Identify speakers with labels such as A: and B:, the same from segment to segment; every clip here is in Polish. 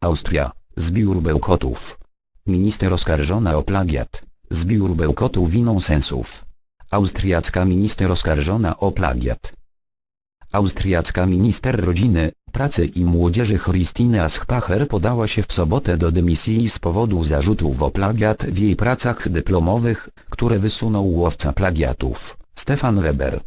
A: Austria, zbiór bełkotów. Minister oskarżona o plagiat, zbiór bełkotów winą sensów. Austriacka minister oskarżona o plagiat. Austriacka minister rodziny, pracy i młodzieży Christine Aschpacher podała się w sobotę do dymisji z powodu zarzutów o plagiat w jej pracach dyplomowych, które wysunął łowca plagiatów, Stefan Weber.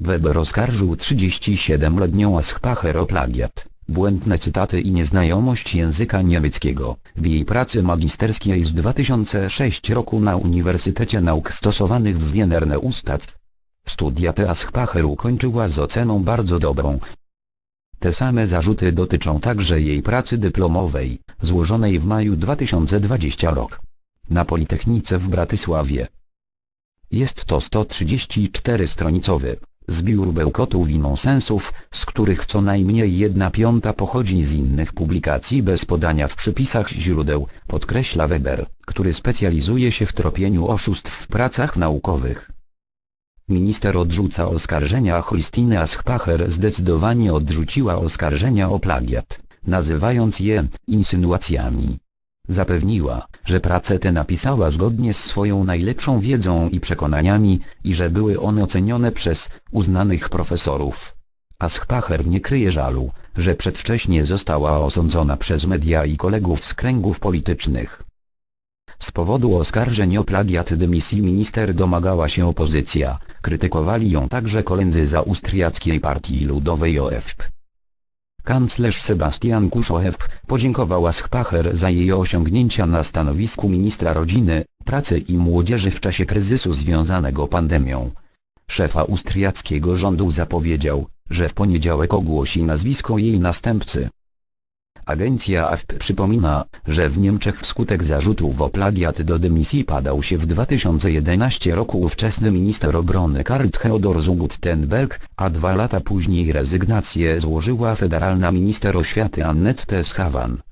A: Weber oskarżył 37-letnią Aschpacher o plagiat, błędne cytaty i nieznajomość języka niemieckiego, w jej pracy magisterskiej z 2006 roku na Uniwersytecie Nauk Stosowanych w Wienerne Ustad. Studia te Aschpacher ukończyła z oceną bardzo dobrą. Te same zarzuty dotyczą także jej pracy dyplomowej, złożonej w maju 2020 rok. Na Politechnice w Bratysławie. Jest to 134-stronicowy zbiór bełkotów i nonsensów, z których co najmniej jedna piąta pochodzi z innych publikacji bez podania w przypisach źródeł, podkreśla Weber, który specjalizuje się w tropieniu oszustw w pracach naukowych. Minister odrzuca oskarżenia Christine Aschpacher zdecydowanie odrzuciła oskarżenia o plagiat, nazywając je insynuacjami. Zapewniła, że prace te napisała zgodnie z swoją najlepszą wiedzą i przekonaniami, i że były one ocenione przez uznanych profesorów. Aschpacher nie kryje żalu, że przedwcześnie została osądzona przez media i kolegów z kręgów politycznych. Z powodu oskarżeń o plagiat dymisji minister domagała się opozycja, krytykowali ją także koledzy z Austriackiej Partii Ludowej OFP. Kanclerz Sebastian Kuszoew podziękowała Schpacher za jej osiągnięcia na stanowisku ministra rodziny, pracy i młodzieży w czasie kryzysu związanego pandemią. Szef austriackiego rządu zapowiedział, że w poniedziałek ogłosi nazwisko jej następcy. Agencja AFP przypomina, że w Niemczech wskutek zarzutów o plagiat do dymisji padał się w 2011 roku ówczesny minister obrony Karl Theodor zu Guttenberg, a dwa lata później rezygnację złożyła federalna minister oświaty Annette Schavan.